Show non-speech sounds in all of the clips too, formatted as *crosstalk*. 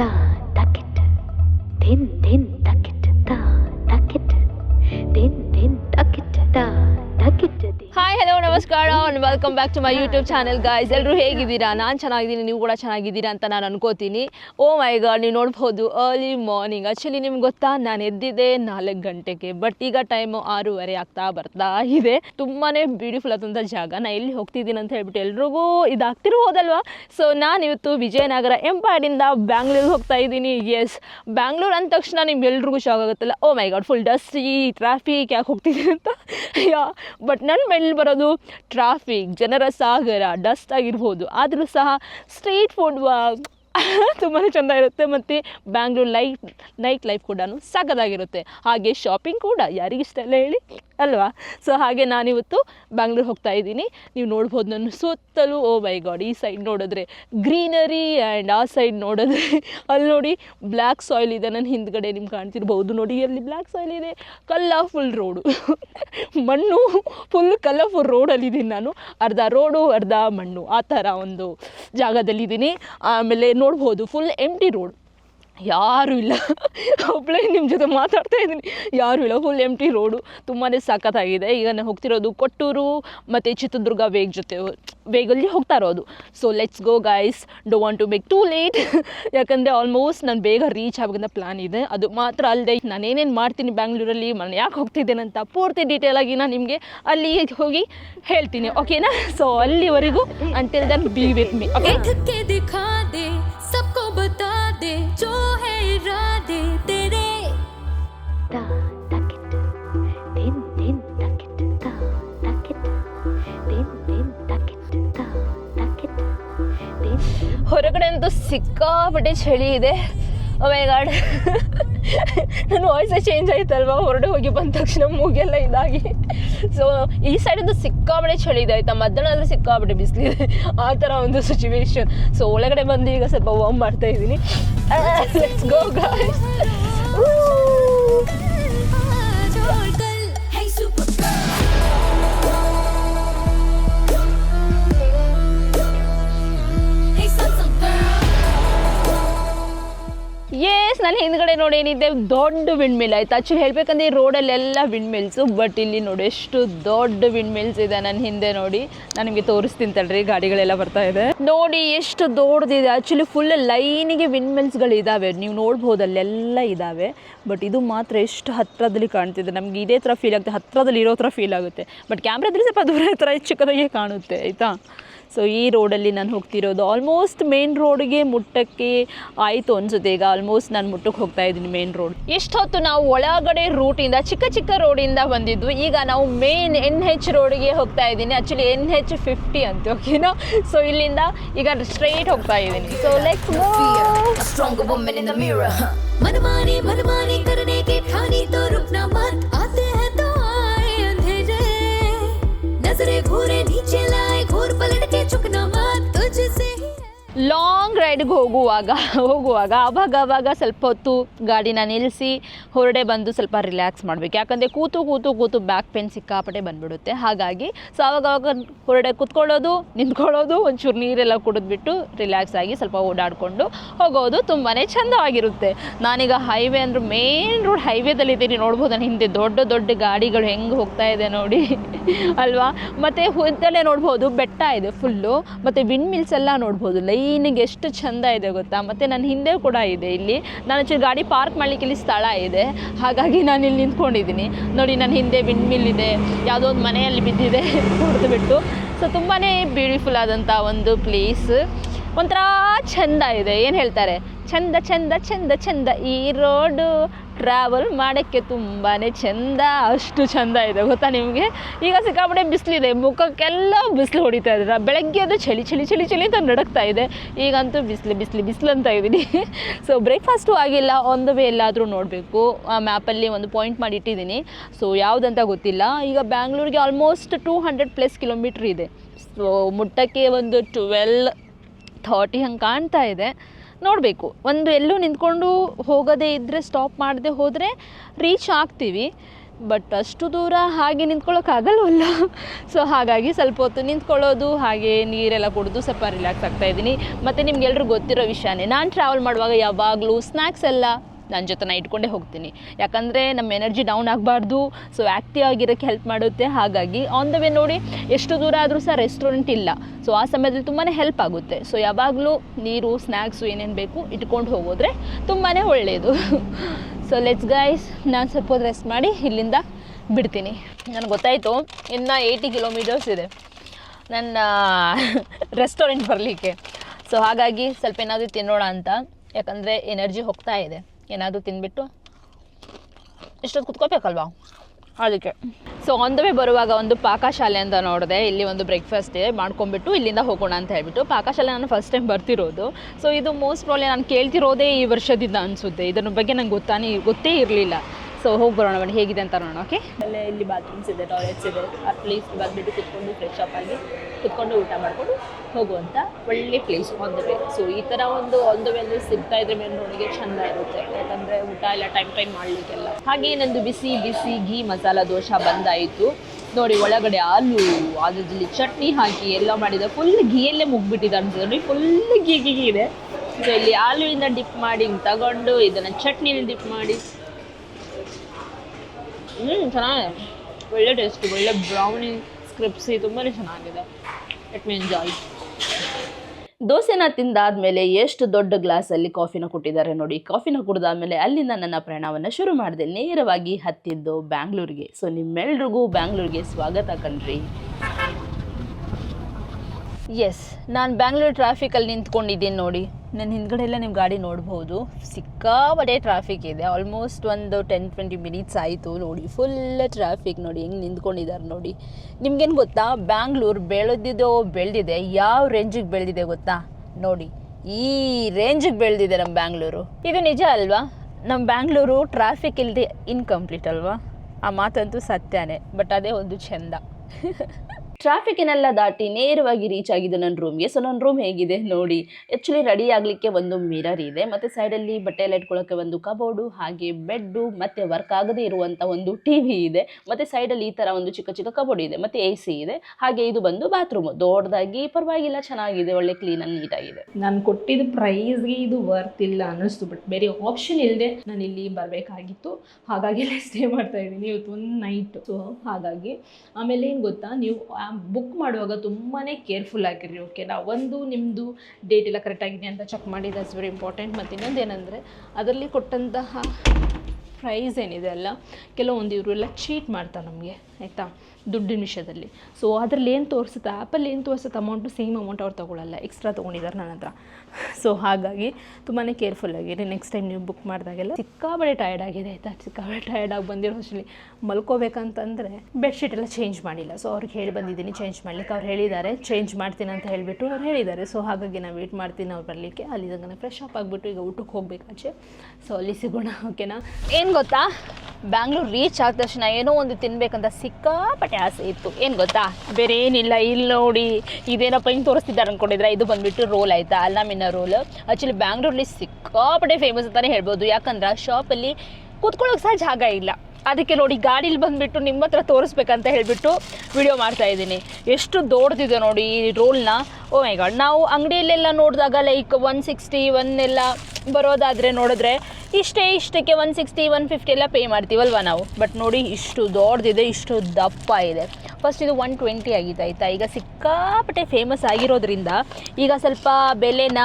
다 닦겠다. 된, 된. ನಮಸ್ಕಾರ and welcome back to my YouTube channel guys ಎಲ್ಲರೂ ಹೇಗಿದ್ದೀರಾ? ನಾನು ಚೆನ್ನಾಗಿದ್ದೀನಿ, ನೀವು ಕೂಡ ಚೆನ್ನಾಗಿದ್ದೀರಾ ಅಂತ ನಾನು ಅನ್ಕೋತೀನಿ. ಓ ಮೈ ಗಾಡ್ ನೀವು ನೋಡ್ಬೋದು ಅರ್ಲಿ ಮಾರ್ನಿಂಗ್ ಆ್ಯಕ್ಚುಲಿ ನಿಮ್ಗೆ ಗೊತ್ತಾ? ನಾನು ಎದ್ದಿದ್ದೆ ನಾಲ್ಕು ಗಂಟೆಗೆ ಬಟ್ ಈಗ ಟೈಮು ಆರೂವರೆ ಆಗ್ತಾ ಬರ್ತಾ ಇದೆ. ತುಂಬಾ ಬ್ಯೂಟಿಫುಲ್ ಆದಂಥ ಜಾಗ. ನಾನು ಎಲ್ಲಿ ಹೋಗ್ತಿದ್ದೀನಿ ಅಂತ ಹೇಳ್ಬಿಟ್ಟು ಎಲ್ರಿಗೂ ಇದಾಗ್ತಿರ್ಬೋದಲ್ವಾ? ಸೊ ನಾನು ಇವತ್ತು ವಿಜಯನಗರ ಎಂಪಾಡಿಂದ ಬ್ಯಾಂಗ್ಳೂರಿಗೆ ಹೋಗ್ತಾ ಇದ್ದೀನಿ. ಎಸ್ ಬ್ಯಾಂಗ್ಳೂರು ಅಂದ ತಕ್ಷಣ ನಿಮ್ಗೆಲ್ರಿಗೂ ಶಾಕ್ ಆಗುತ್ತಲ್ಲ. ಓ my God full dusty traffic ಯಾಕೆ ಹೋಗ್ತಿದ್ದೀನಿ ಅಂತ? ಯಾ ಬಟ್ ನನ್ನ ಮೇಲೆ ಬರೋದು ಟ್ರಾಫಿಕ್ ಜನರ ಸಾಗರ ಡಸ್ಟ್ ಆಗಿರ್ಬೋದು. ಆದರೂ ಸಹ ಸ್ಟ್ರೀಟ್ ಫುಡ್ *laughs* ತುಂಬಾ ಚೆಂದ ಇರುತ್ತೆ ಮತ್ತು ಬ್ಯಾಂಗ್ಳೂರ್ ಲೈಫ್ ನೈಟ್ ಲೈಫ್ ಕೂಡ ಸಖತ್ತಾಗಿರುತ್ತೆ ಹಾಗೆ ಶಾಪಿಂಗ್ ಕೂಡ ಯಾರಿಗಿಷ್ಟ ಇಲ್ಲ ಹೇಳಿ, ಅಲ್ವಾ? ಸೊ ಹಾಗೆ ನಾನಿವತ್ತು ಬ್ಯಾಂಗ್ಳೂರ್ ಹೋಗ್ತಾ ಇದ್ದೀನಿ. ನೀವು ನೋಡ್ಬೋದು ನನ್ನ ಸುತ್ತಲೂ ಓ ಮೈ ಗಾಡ್ ಈ ಸೈಡ್ ನೋಡಿದ್ರೆ ಗ್ರೀನರಿ ಆ್ಯಂಡ್ ಆ ಸೈಡ್ ನೋಡಿದ್ರೆ *laughs* ಅಲ್ಲಿ ನೋಡಿ ಬ್ಲ್ಯಾಕ್ ಸಾಯಿಲ್ ಇದೆ. ನನ್ನ ಹಿಂದ್ಗಡೆ ನಿಮ್ಗೆ ಕಾಣ್ತಿರ್ಬೋದು. ನೋಡಿ ಅಲ್ಲಿ ಬ್ಲ್ಯಾಕ್ ಸಾಯಿಲ್ ಇದೆ? ಕಲರ್ಫುಲ್ ರೋಡು *laughs* ಮಣ್ಣು ಫುಲ್ ಕಲರ್ಫುಲ್ ರೋಡಲ್ಲಿದ್ದೀನಿ ನಾನು. ಅರ್ಧ ರೋಡು ಅರ್ಧ ಮಣ್ಣು. ಆ ಥರ ಒಂದು ಜಾಗದಲ್ಲಿದ್ದೀನಿ. ಆಮೇಲೆ ನೋಡ್ಬೋದು. ಫುಲ್ ಎಂಟಿ ರೋಡ್ ಯಾರೂ ಇಲ್ಲ. ಒಬ್ಬಳೇ ನಿಮ್ಮ ಜೊತೆ ಮಾತಾಡ್ತಾ ಇದ್ದೀನಿ. ಯಾರೂ ಇಲ್ಲ. ಫುಲ್ ಎಂ ಟಿ ರೋಡು ತುಂಬಾ ಸಖತ್ತಾಗಿದೆ. ಈಗ ನಾನು ಹೋಗ್ತಿರೋದು ಕೊಟ್ಟೂರು, ಮತ್ತು ಚಿತ್ರದುರ್ಗ ವೇಗ್ ಜೊತೆ. ವೇಗಲ್ಲಿ ಹೋಗ್ತಾ ಇರೋದು. So let's go guys Dow want to make too late ಯಾಕಂದರೆ ಆಲ್ಮೋಸ್ಟ್ ನಾನು ಬೇಗ ರೀಚ್ ಆಗೋಂಥ ಪ್ಲಾನ್ ಇದೆ. ಅದು ಮಾತ್ರ ಅಲ್ಲದೆ ನಾನೇನೇನು ಮಾಡ್ತೀನಿ ಬ್ಯಾಂಗ್ಳೂರಲ್ಲಿ ನಾನು ಯಾಕೆ ಹೋಗ್ತಿದ್ದೇನೆ ಅಂತ ಪೂರ್ತಿ ಆಗಿ ನಾನು ನಿಮಗೆ ಅಲ್ಲಿ ಹೋಗಿ ಹೇಳ್ತೀನಿ. ಓಕೆನಾ ಸೊ ಅಲ್ಲಿವರೆಗೂ until then be with me okay सबको बता दे जो है इरादे तेरे ta takit din din takit ta takit din din takit ta takit din ಹೊರಗಡೆ ಅಂತೂ ಸಿಕ್ಕಾಪಟ್ಟೆ ಚಳಿ ಇದೆ ಮೈ ಗಾಡ್ *laughs* ನನ್ನ ವಾಯ್ಸ್ ಚೇಂಜ್ ಆಯ್ತಲ್ವಾ? ಹೊರಡೆ ಹೋಗಿ ಬಂದ ತಕ್ಷಣ ಮೂಗೆಲ್ಲ ಇದಾಗಿ. ಸೊ ಈ ಸೈಡಿಂದು ಸಿಕ್ಕಾಬಿಡೆ ಚಳಿ ಇದೆ ಆಯ್ತಾ? ಮಧ್ಯಾಹ್ನ ಸಿಕ್ಕಾಪಟ್ಟೆ ಬಿಸಿಲಿದೆ ಆ ಥರ ಒಂದು ಸಿಚುವೇಶನ್ ಸೊ ಒಳಗಡೆ ಬಂದು ಈಗ ಸ್ವಲ್ಪ ವಾರ್ಮ್ ಮಾಡ್ತಾ ಇದ್ದೀನಿ. ಲೆಟ್ಸ್ ಗೋ ಗಾಯ್ಸ್ ನಾನು ಹಿಂದ್ಗಡೆ ನೋಡಿ ಏನಿದೆ, ದೊಡ್ಡ ವಿಂಡ್ ಮಿಲ್ ಆಯ್ತು. ಆ್ಯಕ್ಚುಲಿ ಹೇಳ್ಬೇಕಂದ್ರೆ ಈ ರೋಡಲ್ಲೆಲ್ಲ ವಿಂಡ್ ಮಿಲ್ಸು ಬಟ್ ಇಲ್ಲಿ ನೋಡಿ ಎಷ್ಟು ದೊಡ್ಡ ವಿಂಡ್ ಮಿಲ್ಸ್ ಇದೆ ನನ್ನ ಹಿಂದೆ ನೋಡಿ. ನಾನು ನಿಮಗೆ ತೋರಿಸ್ತೀನಿ ತಡ್ರಿ, ಗಾಡಿಗಳೆಲ್ಲ ಬರ್ತಾ ಇದೆ. ನೋಡಿ ಎಷ್ಟು ದೊಡ್ಡದಿದೆ. ಆ್ಯಕ್ಚುಲಿ ಫುಲ್ ಲೈನಿಗೆ ವಿಂಡ್ ಮಿಲ್ಸ್ಗಳು ಇದ್ದಾವೆ ನೀವು ನೋಡ್ಬೋದು, ಅಲ್ಲೆಲ್ಲ ಇದ್ದಾವೆ ಬಟ್ ಇದು ಮಾತ್ರ ಎಷ್ಟು ಹತ್ತಿರದಲ್ಲಿ ಕಾಣ್ತಿದೆ. ನಮಗೆ ಇದೇ ಥರ ಫೀಲ್ ಆಗುತ್ತೆ ಹತ್ತಿರದಲ್ಲಿ ಇರೋ ಥರ ಫೀಲ್ ಆಗುತ್ತೆ. ಬಟ್ ಕ್ಯಾಮ್ರಾದಲ್ಲಿ ಸ್ವಲ್ಪ ದೂರ ಥರ ಚಿಕ್ಕದಾಗೆ ಕಾಣುತ್ತೆ, ಆಯಿತಾ? ಸೊ ಈ ರೋಡಲ್ಲಿ ನಾನು ಹೋಗ್ತಿರೋದು ಆಲ್ಮೋಸ್ಟ್ ಮೇನ್ ರೋಡ್ಗೆ ಮುಟ್ಟಕ್ಕೆ ಆಯಿತು ಅನ್ಸುತ್ತೆ ಈಗ ಆಲ್ಮೋಸ್ಟ್ ನಾನು ಮುಟ್ಟಕ್ಕೆ ಹೋಗ್ತಾ ಇದ್ದೀನಿ ಮೇನ್ ರೋಡ್ ಎಷ್ಟೊತ್ತು ನಾವು ಒಳಗಡೆ ರೂಟಿಂದ ಚಿಕ್ಕ ಚಿಕ್ಕ ರೋಡಿಂದ ಬಂದಿದ್ವು ಈಗ ನಾವು ಮೇನ್ ಎನ್ ಹೆಚ್ ರೋಡ್ಗೆ ಹೋಗ್ತಾ ಇದ್ದೀನಿ ಆ್ಯಕ್ಚುಲಿ ಎನ್ ಹೆಚ್ ಫಿಫ್ಟಿ ಅಂತ ಓಕೆನಾ ಸೊ ಇಲ್ಲಿಂದ ಈಗ ಸ್ಟ್ರೈಟ್ ಹೋಗ್ತಾ ಇದ್ದೀನಿ so let's a stronger woman in the mirror मनमानी मनमानी करने की ठानी तो रुकना मत आते नजरे घूरे नीचे लाए घूर पलट के चुकना ಲಾಂಗ್ ರೈಡ್ಗೆ ಹೋಗುವಾಗ *laughs* ಹೋಗುವಾಗ ಅವಾಗ ಅವಾಗ ಸ್ವಲ್ಪ ಹೊತ್ತು ಗಾಡಿನ ನಿಲ್ಲಿಸಿ ಹೊರಡೆ ಬಂದು ಸ್ವಲ್ಪ ರಿಲ್ಯಾಕ್ಸ್ ಮಾಡಬೇಕು. ಯಾಕಂದರೆ ಕೂತು ಕೂತು ಕೂತು ಬ್ಯಾಕ್ ಪೇನ್ ಸಿಕ್ಕಾಪಟ್ಟೆ ಬಂದುಬಿಡುತ್ತೆ. ಹಾಗಾಗಿ ಸೊ ಅವಾಗ ಹೊರಡೆ ಕೂತ್ಕೊಳ್ಳೋದು, ನಿಂತ್ಕೊಳ್ಳೋದು, ಒಂಚೂರು ನೀರೆಲ್ಲ ಕುಡಿದ್ಬಿಟ್ಟು ರಿಲ್ಯಾಕ್ಸ್ ಆಗಿ ಸ್ವಲ್ಪ ಓಡಾಡಿಕೊಂಡು ಹೋಗೋದು ತುಂಬಾ ಚೆಂದವಾಗಿರುತ್ತೆ. ನಾನೀಗ ಹೈವೇ ಅಂದ್ರೆ ಮೇನ್ ರೋಡ್ ಹೈವೇದಲ್ಲಿದ್ದೀನಿ ನೋಡ್ಬೋದು ನಾನು ಹಿಂದೆ ದೊಡ್ಡ ದೊಡ್ಡ ಗಾಡಿಗಳು ಹೆಂಗೆ ಹೋಗ್ತಾ ಇದೆ ನೋಡಿ. *laughs* ಅಲ್ವಾ? ಮತ್ತು ಹುದ್ದಲ್ಲೇ ನೋಡ್ಬೋದು, ಬೆಟ್ಟ ಇದೆ ಫುಲ್ಲು ಮತ್ತು ವಿಂಡ್ ಮಿಲ್ಸ್ ಎಲ್ಲ ನೋಡ್ಬೋದು ಲೈನಿಗೆ ಎಷ್ಟು ಚೆಂದ ಇದೆ ಗೊತ್ತಾ? ಮತ್ತು ನನ್ನ ಹಿಂದೆ ಕೂಡ ಇದೆ ಇಲ್ಲಿ. ನಾನು ಚೂರು ಗಾಡಿ ಪಾರ್ಕ್ ಮಾಡಲಿಕ್ಕೆ ಇಲ್ಲಿ ಸ್ಥಳ ಇದೆ. ಹಾಗಾಗಿ ನಾನು ಇಲ್ಲಿ ನಿಂತ್ಕೊಂಡಿದ್ದೀನಿ. ನೋಡಿ ನನ್ನ ಹಿಂದೆ ವಿಂಡ್ ಮಿಲ್ ಇದೆ. ಯಾವುದೋ ಒಂದು ಮನೆಯಲ್ಲಿ ಬಿದ್ದಿದೆ *laughs* ಕುಡಿದುಬಿಟ್ಟು ಬಿಟ್ಟು ಸೊ ತುಂಬಾ ಬ್ಯೂಟಿಫುಲ್ ಆದಂಥ ಒಂದು ಪ್ಲೇಸ್ ಒಂಥರ ಚೆಂದ ಇದೆ. ಏನು ಹೇಳ್ತಾರೆ? ಚಂದ ಚಂದ ಚಂದ ಚಂದ ಈ ರೋಡು ಟ್ರಾವೆಲ್ ಮಾಡೋಕ್ಕೆ ತುಂಬಾ ಚೆಂದ, ಅಷ್ಟು ಚೆಂದ ಇದೆ ಗೊತ್ತಾ ನಿಮಗೆ? ಈಗ ಸಿಕ್ಕಾಪಟ್ಟೆ ಬಿಸಿಲಿದೆ, ಮುಖಕ್ಕೆಲ್ಲ ಬಿಸಿಲು ಹೊಡಿತಾ ಇದ್ದಾರೆ ಬೆಳಗ್ಗೆ ಅದು ಚಳಿ ಚಳಿ ಚಳಿ ಚಳಿ ಅಂತ ನಡಕ್ತಾ ಇದೆ. ಈಗಂತೂ ಬಿಸಿಲು ಬಿಸಿಲು ಬಿಸಿಲು ಅಂತ ಇದ್ದೀನಿ. *laughs* ಸೊ ಬ್ರೇಕ್ಫಾಸ್ಟು ಆಗಿಲ್ಲ ಆನ್ ದ ವೇ ಎಲ್ಲಾದರೂ ನೋಡಬೇಕು. ಆ ಮ್ಯಾಪಲ್ಲಿ ಒಂದು ಪಾಯಿಂಟ್ ಮಾಡಿ ಇಟ್ಟಿದ್ದೀನಿ. ಸೊ ಯಾವುದಂತ ಗೊತ್ತಿಲ್ಲ. ಈಗ ಬ್ಯಾಂಗ್ಳೂರಿಗೆ almost two hundred plus kilometre ಇದೆ. ಸೊ ಮುಟ್ಟಕ್ಕೆ ಒಂದು ಟ್ವೆಲ್ ಥರ್ಟಿ ಹಂಗೆ ಕಾಣ್ತಾ ಇದೆ. ನೋಡಬೇಕು. ಒಂದು ಎಲ್ಲೂ ನಿಂತ್ಕೊಂಡು ಹೋಗದೇ ಇದ್ದರೆ ಸ್ಟಾಪ್ ಮಾಡದೆ ಹೋದರೆ ರೀಚ್ ಆಗ್ತೀವಿ. ಬಟ್ ಅಷ್ಟು ದೂರ ಹಾಗೆ ನಿಂತ್ಕೊಳ್ಳೋಕ್ಕಾಗಲ್ವಲ್ಲ ಸೊ ಹಾಗಾಗಿ ಸ್ವಲ್ಪ ಹೊತ್ತು ನಿಂತ್ಕೊಳ್ಳೋದು, ಹಾಗೆ ನೀರೆಲ್ಲ ಕುಡಿದು ಸ್ವಲ್ಪ ರಿಲ್ಯಾಕ್ಸ್ ಆಗ್ತಾ ಇದ್ದೀನಿ. ಮತ್ತು ನಿಮ್ಗೆಲ್ಲರೂ ಗೊತ್ತಿರೋ ವಿಷಯನೇ, ನಾನು ಟ್ರಾವೆಲ್ ಮಾಡುವಾಗ ಯಾವಾಗಲೂ ಸ್ನ್ಯಾಕ್ಸ್ ಎಲ್ಲ ನನ್ನ ಜೊತೆ ನಾನು ಇಟ್ಕೊಂಡೇ ಹೋಗ್ತೀನಿ. ಯಾಕಂದರೆ ನಮ್ಮ ಎನರ್ಜಿ ಡೌನ್ ಆಗಬಾರ್ದು ಸೊ ಆ್ಯಕ್ಟಿವ್ ಆಗಿರೋಕ್ಕೆ ಹೆಲ್ಪ್ ಮಾಡುತ್ತೆ. ಹಾಗಾಗಿ ಆನ್ ದ ವೇ ನೋಡಿ ಎಷ್ಟು ದೂರ ಆದರೂ ಸಹ ರೆಸ್ಟೋರೆಂಟ್ ಇಲ್ಲ. ಸೊ ಆ ಸಮಯದಲ್ಲಿ ತುಂಬಾ ಹೆಲ್ಪ್ ಆಗುತ್ತೆ. ಸೊ ಯಾವಾಗಲೂ ನೀರು ಸ್ನ್ಯಾಕ್ಸು ಏನೇನು ಬೇಕು ಇಟ್ಕೊಂಡು ಹೋಗೋದ್ರೆ ತುಂಬಾ ಒಳ್ಳೆಯದು ಸೊ *laughs* ಲೆಟ್ಸ್ ಗೈಸ್ ನಾನು ಸ್ವಲ್ಪ ಹೊತ್ತು ರೆಸ್ಟ್ ಮಾಡಿ ಇಲ್ಲಿಂದ ಬಿಡ್ತೀನಿ. ನನಗೆ ಗೊತ್ತಾಯಿತು, ಇನ್ನು ಏಯ್ಟಿ ಕಿಲೋಮೀಟರ್ಸ್ ಇದೆ. ನನ್ನ ರೆಸ್ಟೋರೆಂಟ್ ಬರಲಿಕ್ಕೆ. ಸೊ ಹಾಗಾಗಿ ಸ್ವಲ್ಪ ಏನಾದರೂ ತಿನ್ನೋಣ ಅಂತ. ಯಾಕಂದರೆ ಎನರ್ಜಿ ಹೋಗ್ತಾ ಇದೆ. ಏನಾದರೂ ತಿಂದ್ಬಿಟ್ಟು ಇಷ್ಟೊತ್ತು ಕುತ್ಕೋಬೇಕಲ್ವಾ ಅದಕ್ಕೆ. ಸೊ ಆನ್ ದ ವೇ ಬರುವಾಗ ಒಂದು ಪಾಕಶಾಲೆ ಅಂತ ನೋಡಿದೆ. ಇಲ್ಲಿ ಒಂದು ಬ್ರೇಕ್ಫಾಸ್ಟ್ ಇದೆ. ಮಾಡ್ಕೊಂಡ್ಬಿಟ್ಟು ಇಲ್ಲಿಂದ ಹೋಗೋಣ ಅಂತ ಹೇಳ್ಬಿಟ್ಟು ಪಾಕಶಾಲೆ ನಾನು ಫಸ್ಟ್ ಟೈಮ್ ಬರ್ತಿರೋದು. ಸೊ ಇದು ಮೋಸ್ಟ್ ಪ್ರಾಬ್ಲಿ ನಾನು ಕೇಳ್ತಿರೋದೇ ಈ ವರ್ಷದಿಂದ ಅನಿಸುತ್ತೆ. ಇದರ ಬಗ್ಗೆ ನಂಗೆ ಗೊತ್ತಾನೇ ಗೊತ್ತೇ ಇರಲಿಲ್ಲ. ಸೊ ಹೋಗಿ ಬರೋಣ, ಬನ್ನಿ. ಹೇಗಿದೆ ಅಂತ ನೋಡೋಣ ಓಕೆ ಇಲ್ಲಿ ಬಾತ್ರೂಮ್ಸ್ ಇದೆ ಟಾಯ್ಲೆಟ್ಸ್ ಇದೆ. ಅಟ್ಲೀಸ್ಟ್ ಬಂದುಬಿಟ್ಟು ಕುತ್ಕೊಂಡು ಫ್ರೆಶ್ ಅಪ್ ಆಗಿ ಕುತ್ಕೊಂಡು ಊಟ ಮಾಡಿಕೊಂಡು ಹೋಗುವಂಥ ಒಳ್ಳೆ place on the way so ಈ ಥರ ಒಂದು ಆನ್ ದ ವೇಲ್ಲಿ ಸಿಗ್ತಾ ಇದ್ರೆ ನೋಡಿಗೆ ಚೆಂದ ಇರುತ್ತೆ. ಯಾಕಂದರೆ ಊಟ ಎಲ್ಲ ಟೈಮ್ ಟೈಮ್ ಮಾಡಲಿಕ್ಕೆಲ್ಲ. ಹಾಗೆ ನಂದು ಬಿಸಿ ಬಿಸಿ ಘೀ, ಮಸಾಲ, ದೋಸೆ ಬಂದಾಯಿತು. ನೋಡಿ, ಒಳಗಡೆ ಹಾಲು ಅದರಲ್ಲಿ ಚಟ್ನಿ ಹಾಕಿ ಎಲ್ಲ ಮಾಡಿದ ಫುಲ್ ಘೀಯಲ್ಲೇ ಮುಗ್ಬಿಟ್ಟಿದೆ ಅನ್ಸುತ್ತೆ. ನೋಡಿ ಫುಲ್ ಘೀ ಘೀ ಇದೆ. ಸೊ ಇಲ್ಲಿ ಆಲುವಿಂದ ಡಿಪ್ ಮಾಡಿ ಹಿಂಗೆ ತಗೊಂಡು ಇದನ್ನು ಚಟ್ನಿಲಿ ಡಿಪ್ ಮಾಡಿ. ಹ್ಞೂ ಚೆನ್ನಾಗಿದೆ. ಒಳ್ಳೆ ಟೇಸ್ಟ್ ಒಳ್ಳೆ ಬ್ರೌನಿ ಸ್ಕ್ರಿಪ್ಸಿ ತುಂಬಾ ಚೆನ್ನಾಗಿದೆ. ಲೆಟ್ ಮಿ ಎಂಜಾಯ್ ದೋಸೆನ ತಿಂದಾದ್ಮೇಲೆ ಎಷ್ಟು ದೊಡ್ಡ ಗ್ಲಾಸಲ್ಲಿ ಕಾಫಿನ ಕೊಟ್ಟಿದ್ದಾರೆ ನೋಡಿ. ಕಾಫಿನ ಕುಡಿದಾದ್ಮೇಲೆ ಅಲ್ಲಿಂದ ನನ್ನ ಪ್ರಯಾಣವನ್ನು ಶುರು ಮಾಡಿದೆ. ನೇರವಾಗಿ ಹತ್ತಿದ್ದು ಬ್ಯಾಂಗ್ಳೂರಿಗೆ. ಸೊ ನಿಮ್ಮೆಲ್ರಿಗೂ ಬ್ಯಾಂಗ್ಳೂರಿಗೆ ಸ್ವಾಗತ ಕಣ್ರಿ. ಎಸ್ ನಾನು ಬ್ಯಾಂಗ್ಳೂರು ಟ್ರಾಫಿಕಲ್ಲಿ ನಿಂತ್ಕೊಂಡಿದ್ದೀನಿ ನೋಡಿ. ನನ್ನ ಹಿಂದ್ಗಡೆ ಎಲ್ಲ ನಿಮ್ಮ ಗಾಡಿ ನೋಡ್ಬೋದು. ಸಿಕ್ಕಾಪಟ್ಟೆ ಟ್ರಾಫಿಕ್ ಇದೆ. ಆಲ್ಮೋಸ್ಟ್ ಒಂದು ಟೆನ್ ಟ್ವೆಂಟಿ ಮಿನಿಟ್ಸ್ ಆಯಿತು ನೋಡಿ. ಫುಲ್ ಟ್ರಾಫಿಕ್ ನೋಡಿ ಹೆಂಗೆ ನಿಂತ್ಕೊಂಡಿದ್ದಾರೆ ನೋಡಿ. ನಿಮ್ಗೇನು ಗೊತ್ತಾ? ಬ್ಯಾಂಗ್ಳೂರು ಬೆಳೆದಿದ್ದೋ ಬೆಳೆದಿದೆ. ಯಾವ ರೇಂಜಿಗೆ ಬೆಳೆದಿದೆ ಗೊತ್ತಾ? ನೋಡಿ, ಈ ರೇಂಜಿಗೆ ಬೆಳೆದಿದೆ ನಮ್ಮ ಬ್ಯಾಂಗ್ಳೂರು ಇದು ನಿಜ ಅಲ್ವಾ? ನಮ್ಮ ಬ್ಯಾಂಗ್ಳೂರು ಟ್ರಾಫಿಕ್ ಇಲ್ಲದೆ ಇನ್ಕಂಪ್ಲೀಟ್ ಅಲ್ವಾ? ಆ ಮಾತಂತೂ ಸತ್ಯನೇ ಬಟ್ ಅದೇ ಒಂದು ಚೆಂದ. *laughs* ಟ್ರಾಫಿಕ್ನೆಲ್ಲ ದಾಟಿ ನೇರವಾಗಿ ರೀಚ್ ಆಗಿದೆ ನನ್ನ ರೂಮ್ಗೆ ಸೊ ನನ್ನ ರೂಮ್ ಹೇಗಿದೆ ನೋಡಿ. ಆ್ಯಕ್ಚುಲಿ ರೆಡಿ ಆಗಲಿಕ್ಕೆ ಒಂದು ಮಿರರ್ ಇದೆ. ಮತ್ತು ಸೈಡಲ್ಲಿ ಬಟ್ಟೆ ಎಲ್ಲ ಇಟ್ಕೊಳ್ಳೋಕ್ಕೆ ಒಂದು ಕಬೋರ್ಡು ಹಾಗೆ ಬೆಡ್ಡು ಮತ್ತು ವರ್ಕ್ ಆಗದೇ ಇರುವಂಥ ಒಂದು ಟಿ ವಿ ಇದೆ. ಮತ್ತು ಸೈಡಲ್ಲಿ ಈ ಥರ ಒಂದು ಚಿಕ್ಕ ಚಿಕ್ಕ ಕಬೋರ್ಡ್ ಇದೆ. ಮತ್ತು ಎ ಸಿ ಇದೆ. ಹಾಗೆ ಇದು ಬಂದು ಬಾತ್ರೂಮ್ ದೊಡ್ಡದಾಗಿ ಪರವಾಗಿಲ್ಲ, ಚೆನ್ನಾಗಿದೆ, ಒಳ್ಳೆ ಕ್ಲೀನ್ ಆಗಿ ನೀಟಾಗಿದೆ ನಾನು ಕೊಟ್ಟಿದ್ದ ಪ್ರೈಸ್ಗೆ ಇದು ವರ್ತ್ ಇಲ್ಲ ಅನ್ನಿಸ್ತು ಬಟ್ ಬೇರೆ ಆಪ್ಷನ್ ಇಲ್ಲದೆ ನಾನು ಇಲ್ಲಿ ಬರಬೇಕಾಗಿತ್ತು. ಹಾಗಾಗಿ *laughs* ಸ್ಟೇ ಮಾಡ್ತಾ ಇದ್ದೀನಿ ಇವತ್ತು ಒಂದು ನೈಟ್ ಸೊ ಹಾಗಾಗಿ ಆಮೇಲೆ ಏನು ಗೊತ್ತಾ, ನೀವು ಬುಕ್ ಮಾಡುವಾಗ ತುಂಬಾ ಕೇರ್ಫುಲ್ ಆಗಿರಿ ಓಕೆನಾ ಒಂದು ನಿಮ್ಮದು ಡೇಟ್ ಎಲ್ಲ ಕರೆಕ್ಟ್ ಆಗಿದೆ ಅಂತ ಚೆಕ್ ಮಾಡಿ ದಟ್ಸ್ ವೆರಿ ಇಂಪಾರ್ಟೆಂಟ್ ಮತ್ತು ಇನ್ನೊಂದು ಏನಂದರೆ, ಅದರಲ್ಲಿ ಕೊಟ್ಟಂತಹ ಪ್ರೈಸ್ ಏನಿದೆ ಅಲ್ಲ, ಕೆಲವೊಂದು ಇವರು ಎಲ್ಲ ಚೀಟ್ ಮಾಡ್ತಾರೆ ನಮಗೆ, ಆಯಿತಾ? ದುಡ್ಡಿನ ವಿಷಯದಲ್ಲಿ. ಸೊ ಅದರಲ್ಲಿ ಏನು ತೋರಿಸುತ್ತೆ ಆ್ಯಪಲ್ಲಿ ಏನು ತೋರಿಸುತ್ತೆ ಅಮೌಂಟು ಸೇಮ್ ಅಮೌಂಟ್ ಅವ್ರು ತೊಗೊಳಲ್ಲ. ಎಕ್ಸ್ಟ್ರಾ ತೊಗೊಂಡಿದ್ದಾರೆ ನನ್ನ ಹತ್ರ. ಸೊ ಹಾಗಾಗಿ ತುಂಬಾ ಕೇರ್ಫುಲ್ ಆಗಿರಿ. ನೆಕ್ಸ್ಟ್ ಟೈಮ್ ನೀವು ಬುಕ್ ಮಾಡಿದಾಗೆಲ್ಲ ಸಿಕ್ಕಾಬಳೆ ಟಯರ್ಡ್ ಆಗಿದೆ ಆಯಿತಾ? ಸಿಕ್ಕಾಬಳೆ ಟಯರ್ಡ್ ಆಗಿ ಬಂದಿರೋ ಅಷ್ಟರಲ್ಲಿ ಮಲ್ಕೋಬೇಕಂತಂದರೆ ಬೆಡ್ಶೀಟ್ ಎಲ್ಲ ಚೇಂಜ್ ಮಾಡಿಲ್ಲ. ಸೊ ಅವ್ರಿಗೆ ಹೇಳಿ ಬಂದಿದ್ದೀನಿ ಚೇಂಜ್ ಮಾಡ್ಲಿಕ್ಕೆ. ಅವ್ರು ಹೇಳಿದ್ದಾರೆ ಚೇಂಜ್ ಮಾಡ್ತೀನಿ ಅಂತ ಹೇಳಿಬಿಟ್ಟು ಅವ್ರು ಹೇಳಿದ್ದಾರೆ. ಸೊ ಹಾಗಾಗಿ ನಾನು ವೇಟ್ ಮಾಡ್ತೀನಿ ಅವ್ರು ಬರಲಿಕ್ಕೆ. ಅಲ್ಲಿ ಫ್ರೆಶ್ ಅಪ್ ಆಗಿಬಿಟ್ಟು ಈಗ ಊಟಕ್ಕೆ ಹೋಗಬೇಕಾಚೆ. ಸೊ ಅಲ್ಲಿ ಸಿಗೋಣ ಓಕೆನಾ ಏನು ಗೊತ್ತಾ? ಬ್ಯಾಂಗ್ಳೂರು ರೀಚ್ ಆದ ತಕ್ಷಣ ಏನೋ ಒಂದು ತಿನ್ಬೇಕಂತ ಸಿಕ್ಕಾಪಟ್ಟೆ ಆಸೆ ಇತ್ತು. ಏನು ಗೊತ್ತಾ? ಬೇರೆ ಏನಿಲ್ಲ, ಇಲ್ಲಿ ನೋಡಿ ಇದೇನಪ್ಪ ಹಿಂಗೆ ತೋರಿಸ್ತಿದ್ದಾರೆ ಅಂದ್ಕೊಂಡಿದ್ರೆ ಇದು ಬಂದುಬಿಟ್ಟು ರೋಲ್ ಆಯಿತಾ? ಅಲ್ಲಾಮಿನ ರೋಲ್. ಆ್ಯಕ್ಚುಲಿ ಬ್ಯಾಂಗ್ಳೂರಲ್ಲಿ ಸಿಕ್ಕಾಪಟ್ಟೆ ಫೇಮಸ್ ಅಂತಲೇ ಹೇಳ್ಬೋದು. ಯಾಕಂದ್ರೆ ಶಾಪಲ್ಲಿ ಕೂತ್ಕೊಳ್ಳೋಕೆ ಸಹ ಜಾಗ ಇಲ್ಲ. ಅದಕ್ಕೆ ನೋಡಿ ಗಾಡೀಲಿ ಬಂದುಬಿಟ್ಟು ನಿಮ್ಮ ಹತ್ರ ತೋರಿಸ್ಬೇಕಂತ ಹೇಳಿಬಿಟ್ಟು ವಿಡಿಯೋ ಮಾಡ್ತಾ ಇದ್ದೀನಿ. ಎಷ್ಟು ದೊಡ್ಡದಿದೆ ನೋಡಿ ಈ ರೋಲ್ನ. ಓ ಮೈ ಗಾಡ್ ನಾವು ಅಂಗಡಿಯಲ್ಲೆಲ್ಲ ನೋಡಿದಾಗ ಲೈಕ್ ಒನ್ ಸಿಕ್ಸ್ಟಿ ಒನ್ ಎಲ್ಲ ಬರೋದಾದರೆ ನೋಡಿದ್ರೆ ಇಷ್ಟೇ ಇಷ್ಟಕ್ಕೆ ಒನ್ ಸಿಕ್ಸ್ಟಿ ಒನ್ ಫಿಫ್ಟಿ ಎಲ್ಲ ಪೇ ಮಾಡ್ತೀವಲ್ವ ನಾವು? ಬಟ್ ನೋಡಿ ಇಷ್ಟು ದೊಡ್ಡದಿದೆ, ಇಷ್ಟು ದಪ್ಪ ಇದೆ. ಫಸ್ಟ್ ಇದು ಒನ್ ಟ್ವೆಂಟಿ ಆಗಿದೆ, ಆಯಿತಾ? ಈಗ ಸಿಕ್ಕಾಪಟ್ಟೆ ಫೇಮಸ್ ಆಗಿರೋದ್ರಿಂದ ಈಗ ಸ್ವಲ್ಪ ಬೆಲೆನ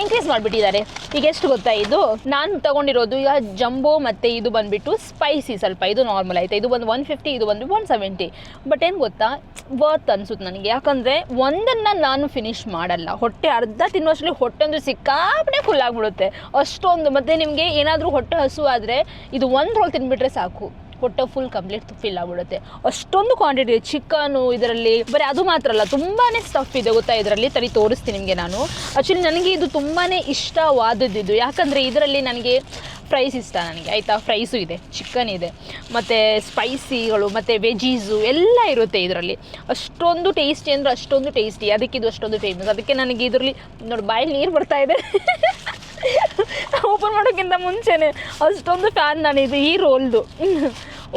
ಇನ್ಕ್ರೀಸ್ ಮಾಡಿಬಿಟ್ಟಿದ್ದಾರೆ. ಈಗ ಎಷ್ಟು ಗೊತ್ತಾ ಇದು? ನಾನು ತಗೊಂಡಿರೋದು ಈಗ ಜಂಬೋ ಮತ್ತು ಇದು ಬಂದುಬಿಟ್ಟು ಸ್ಪೈಸಿ ಸ್ವಲ್ಪ. ಇದು ನಾರ್ಮಲ್ ಆಯಿತಾ? ಇದು ಒಂದು ಒನ್ ಫಿಫ್ಟಿ ಇದು ಬಂದು ಒನ್ ಸೆವೆಂಟಿ ಬಟ್ ಏನು ಗೊತ್ತಾ? ವರ್ತ್ ಅನ್ಸುತ್ತೆ ನನಗೆ. ಯಾಕಂದರೆ ಒಂದನ್ನು ನಾನು ಫಿನಿಶ್ ಮಾಡಲ್ಲ. ಹೊಟ್ಟೆ ಅರ್ಧ ತಿನ್ನುವಷ್ಟರಲ್ಲಿ ಹೊಟ್ಟೆ ಅಂದರೆ ಸಿಕ್ಕಾಪಟ್ಟೆ ಫುಲ್ ಆಗಿಬಿಡುತ್ತೆ. ಅಷ್ಟೊಂದು. ಮತ್ತು ನಿಮಗೆ ಏನಾದರೂ ಹೊಟ್ಟೆ ಹಸು ಆದರೆ ಇದು ಒಂದು ರೋಲ್ ತಿನ್ಬಿಟ್ರೆ ಸಾಕು. ಹೊಟ್ಟೆ ಫುಲ್ ಕಂಪ್ಲೀಟ್ ಫಿಲ್ ಆಗಿಬಿಡುತ್ತೆ. ಅಷ್ಟೊಂದು ಕ್ವಾಂಟಿಟಿ ಚಿಕನು ಇದರಲ್ಲಿ, ಬರೀ ಅದು ಮಾತ್ರ ಅಲ್ಲ ತುಂಬಾ ಸ್ಟಫ್ ಇದೆ ಗೊತ್ತಾ ಇದರಲ್ಲಿ? ತರಿ ತೋರಿಸ್ತೀನಿ ನಿಮಗೆ ನಾನು. ಆ್ಯಕ್ಚುಲಿ ನನಗೆ ಇದು ತುಂಬಾ ಇಷ್ಟವಾದದ್ದು ಯಾಕಂದರೆ ಇದರಲ್ಲಿ ನನಗೆ ಫ್ರೈಸ್ ಇಷ್ಟ ನನಗೆ, ಆಯಿತಾ? ಫ್ರೈಸು ಇದೆ ಚಿಕನ್ ಇದೆ, ಮತ್ತು ಸ್ಪೈಸಿಗಳು ಮತ್ತು ವೆಜೀಸು ಎಲ್ಲ ಇರುತ್ತೆ ಇದರಲ್ಲಿ. ಅಷ್ಟೊಂದು ಟೇಸ್ಟಿ ಅಂದರೆ ಅಷ್ಟೊಂದು ಟೇಸ್ಟಿ ಅದಕ್ಕೆ ಇದು ಅಷ್ಟೊಂದು ಫೇಮಸ್ ಅದಕ್ಕೆ ನನಗೆ ಇದರಲ್ಲಿ, ನೋಡಿ ಬಾಯಲ್ಲಿ ನೀರು ಬರ್ತಾ ಇದೆ. *laughs* ಓಪನ್ ಮಾಡೋಕ್ಕಿಂತ ಮುಂಚೆನೇ ಅಷ್ಟೊಂದು ಫ್ಯಾನ್ ನಾನು ಇದು ಈ ರೋಲ್ದು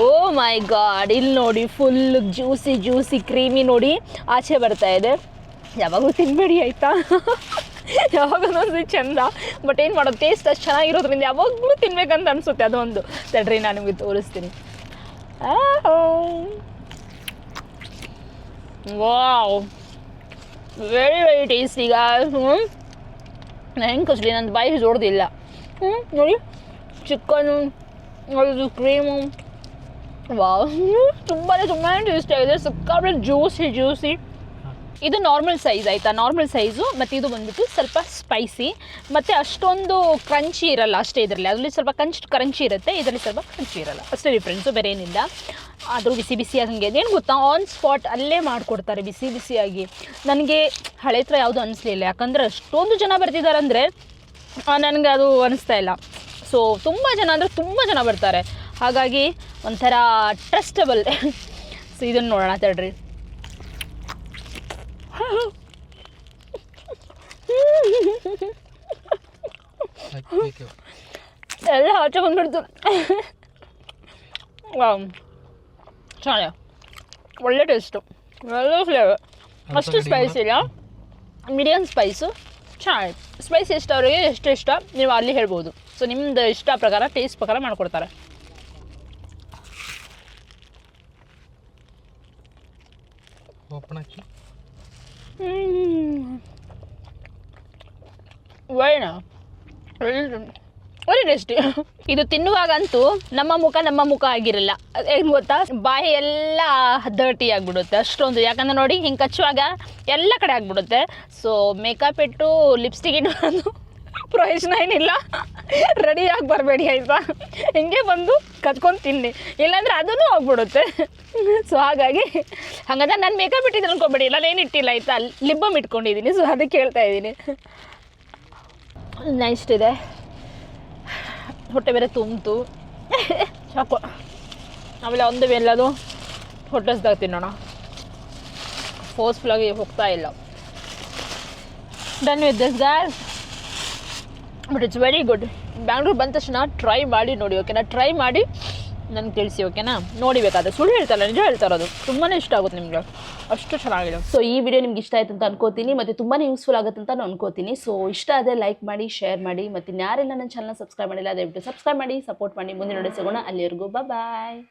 ಓ ಮೈ ಗಾಡ್ ಇಲ್ಲಿ ನೋಡಿ ಫುಲ್ ಜ್ಯೂಸಿ ಜ್ಯೂಸಿ ಕ್ರೀಮಿ ನೋಡಿ ಆಚೆ ಬರ್ತಾ ಇದೆ. ಯಾವಾಗಲೂ ತಿನ್ಬೇಡಿ ಆಯಿತಾ? ಯಾವಾಗ ಒಂದೊಂದು ಚಂದ. ಬಟ್ ಏನು ಮಾಡೋದು ಟೇಸ್ಟ್ ಅಷ್ಟು ಚೆನ್ನಾಗಿರೋದ್ರಿಂದ ಯಾವಾಗಲೂ ತಿನ್ಬೇಕಂತ ಅನಿಸುತ್ತೆ ಅದೊಂದು. ತಡ್ರಿ, ನಾನು ನಿಮಗೆ ತೋರಿಸ್ತೀನಿ. ವಾವ್ ವೆರಿ ವೆರಿ ಟೇಸ್ಟಿ ಈಗ ಹೆಂಗೆ ಕಚ್ಲಿ ನನ್ನ ಬಾಯಿ ಜೋಡ್ದಿಲ್ಲ ಹ್ಞೂ ನೋಡಿ. ಚಿಕನು, ಅದು ಕ್ರೀಮು. ವಾವ್. ತುಂಬಾ ತುಂಬಾ ಟೇಸ್ಟಿ ಆಗಿದೆ. ಸಿಕ್ಕಾಪಟ್ಟೆ ಜ್ಯೂಸಿ ಜ್ಯೂಸಿ ಇದು ನಾರ್ಮಲ್ ಸೈಜ್ ಆಯಿತಾ? ನಾರ್ಮಲ್ ಸೈಜು ಮತ್ತು ಇದು ಬಂದ್ಬಿಟ್ಟು ಸ್ವಲ್ಪ ಸ್ಪೈಸಿ ಮತ್ತು ಅಷ್ಟೊಂದು ಕ್ರಂಚಿ ಇರಲ್ಲ, ಅಷ್ಟೇ ಇದರಲ್ಲಿ. ಅದರಲ್ಲಿ ಸ್ವಲ್ಪ ಕಂಚ್ ಕ್ರಂಚಿ ಇರುತ್ತೆ, ಇದರಲ್ಲಿ ಸ್ವಲ್ಪ ಕ್ರಂಚಿ ಇರಲ್ಲ. ಅಷ್ಟೇ ಡಿಫ್ರೆನ್ಸು ಬೇರೆ ಏನಿಲ್ಲ. ಆದರೂ ಬಿಸಿ ಬಿಸಿಯಾಗಿ ಹಂಗೆ ಏನು ಗೊತ್ತಾ? ಆನ್ ಸ್ಪಾಟ್ ಅಲ್ಲೇ ಮಾಡಿಕೊಡ್ತಾರೆ ಬಿಸಿ ಬಿಸಿಯಾಗಿ. ನನಗೆ ಹಳೆ ಥರ ಯಾವುದು ಅನಿಸ್ಲಿಲ್ಲ ಯಾಕಂದರೆ ಅಷ್ಟೊಂದು ಜನ ಬರ್ತಿದ್ದಾರೆ ಅಂದರೆ ನನಗೆ ಅದು ಅನಿಸ್ತಾ ಇಲ್ಲ. ಸೊ ತುಂಬ ಜನ ಅಂದರೆ ತುಂಬ ಜನ ಬರ್ತಾರೆ. ಹಾಗಾಗಿ ಒಂಥರ ಟ್ರಸ್ಟಬಲ್ ಸೊ ಇದನ್ನು ನೋಡೋಣ, ತಡ್ರಿ. ಎಲ್ಲ ಆಚೆ ಬಂದ್ಬಿಡ್ತು ವಾವ್ ಚೆನ್ನಾಗಿದೆ ಒಳ್ಳೆ ಟೇಸ್ಟು ಒಳ್ಳೆ ಫ್ಲೇವರ್ ಅಷ್ಟು ಸ್ಪೈಸ್ ಇಲ್ಲ ಮೀಡಿಯಮ್ ಸ್ಪೈಸು ಚೆನ್ನಾಗಿ ಸ್ಪೈಸ್ ಎಷ್ಟು ಅವರಿಗೆ ಎಷ್ಟು ಇಷ್ಟ ನೀವು ಅಲ್ಲಿ ಹೇಳ್ಬೋದು ಸೊ ನಿಮ್ದು ಇಷ್ಟ ಪ್ರಕಾರ ಟೇಸ್ಟ್ ಪ್ರಕಾರ ಮಾಡಿಕೊಡ್ತಾರೆ ಓಪನ್ ಹಾಕಿ ಟೇಸ್ಟಿ ಇದು ತಿನ್ನುವಾಗಂತೂ ನಮ್ಮ ಮುಖ ನಮ್ಮ ಮುಖ ಆಗಿರಲ್ಲ. ಏನು ಗೊತ್ತಾ? ಬಾಯಿ ಎಲ್ಲ ಡರ್ಟಿ ಆಗಿಬಿಡುತ್ತೆ ಅಷ್ಟೊಂದು. ಯಾಕಂದ್ರೆ ನೋಡಿ, ಹಿಂಗೆ ಕಚ್ಚುವಾಗ ಎಲ್ಲ ಕಡೆ ಆಗಿಬಿಡುತ್ತೆ. ಸೊ ಮೇಕಪ್ ಇಟ್ಟು ಲಿಪ್ಸ್ಟಿಕ್ ಇಟ್ಟು ಪ್ರಯೋಜನ ಏನಿಲ್ಲ. ರೆಡಿಯಾಗಿ ಬರಬೇಡಿ ಆಯಿತಾ? ಹಿಂಗೆ ಬಂದು ಕದ್ಕೊಂಡು ತಿನ್ನಿ. ಇಲ್ಲಾಂದ್ರೆ ಅದೂ ಹೋಗ್ಬಿಡುತ್ತೆ ಸೊ ಹಾಗಾಗಿ ಹಾಗಾದ್ರೆ ನಾನು ಮೇಕಪ್ ಇಟ್ಟಿದ್ದು ಅನ್ಕೊಬೇಡಿ. ನಾನು ಏನು ಇಟ್ಟಿಲ್ಲ, ಆಯ್ತಾ? ಲಿಬ್ಬಮ್ ಇಟ್ಕೊಂಡಿದ್ದೀನಿ. ಸೊ ಅದಕ್ಕೆ ಹೇಳ್ತಾ ಇದ್ದೀನಿ. ಇದೆ. ಹೊಟ್ಟೆ ಬೇರೆ ತುಂಬಿತು. ಸಾಕು. ಆಮೇಲೆ ಒಂದು ಎಲ್ಲದು ಹೊಟ್ಟೆಸ್ದಾಗ ತಿನ್ನೋಣ. ಫೋರ್ಸ್ಫುಲ್ಲಾಗಿ ಹೋಗ್ತಾ ಇಲ್ಲ. Done with this gas but it's very good Bangalore ಬಂದ ತಕ್ಷಣ ಟ್ರೈ ಮಾಡಿ ನೋಡಿ ಓಕೆನಾ ಟ್ರೈ ಮಾಡಿ ನನಗೆ ತಿಳಿಸಿ ಓಕೆನಾ ನೋಡಿಬೇಕಾದ್ರೆ ಸುಳ್ಳು ಹೇಳ್ತಾರಲ್ಲ, ನಿಜ ಹೇಳ್ತಾ ಇರೋದು ತುಂಬಾ ಇಷ್ಟ ಆಗುತ್ತೆ ನಿಮಗೆ. ಅಷ್ಟು ಚೆನ್ನಾಗಿದೆ. ಸೊ ಈ ವಿಡಿಯೋ ನಿಮ್ಗೆ ಇಷ್ಟ ಆಯ್ತು ಅಂತ ಅನ್ಕೋತೀನಿ, ಮತ್ತು ತುಂಬಾ ಯೂಸ್ಫುಲ್ ಆಗುತ್ತೆ ಅಂತ ನಾನು ಅನ್ಕೋತೀನಿ. ಸೊ ಇಷ್ಟ ಆದರೆ ಲೈಕ್ ಮಾಡಿ ಶೇರ್ ಮಾಡಿ, ಮತ್ತು ಯಾರೆಲ್ಲ ನನ್ನ ಚಾನಲ್ ಸಬ್ಸ್ಕ್ರೈಬ್ ಮಾಡಿಲ್ಲ, ದಯವಿಟ್ಟು ಸಬ್ಸ್ಕ್ರೈಬ್ ಮಾಡಿ ಸಪೋರ್ಟ್ ಮಾಡಿ. ಮುಂದಿನ ನೋಡಿ ಸಿಗೋಣ. ಅಲ್ಲಿವರೆಗೂ ಬಾಯ್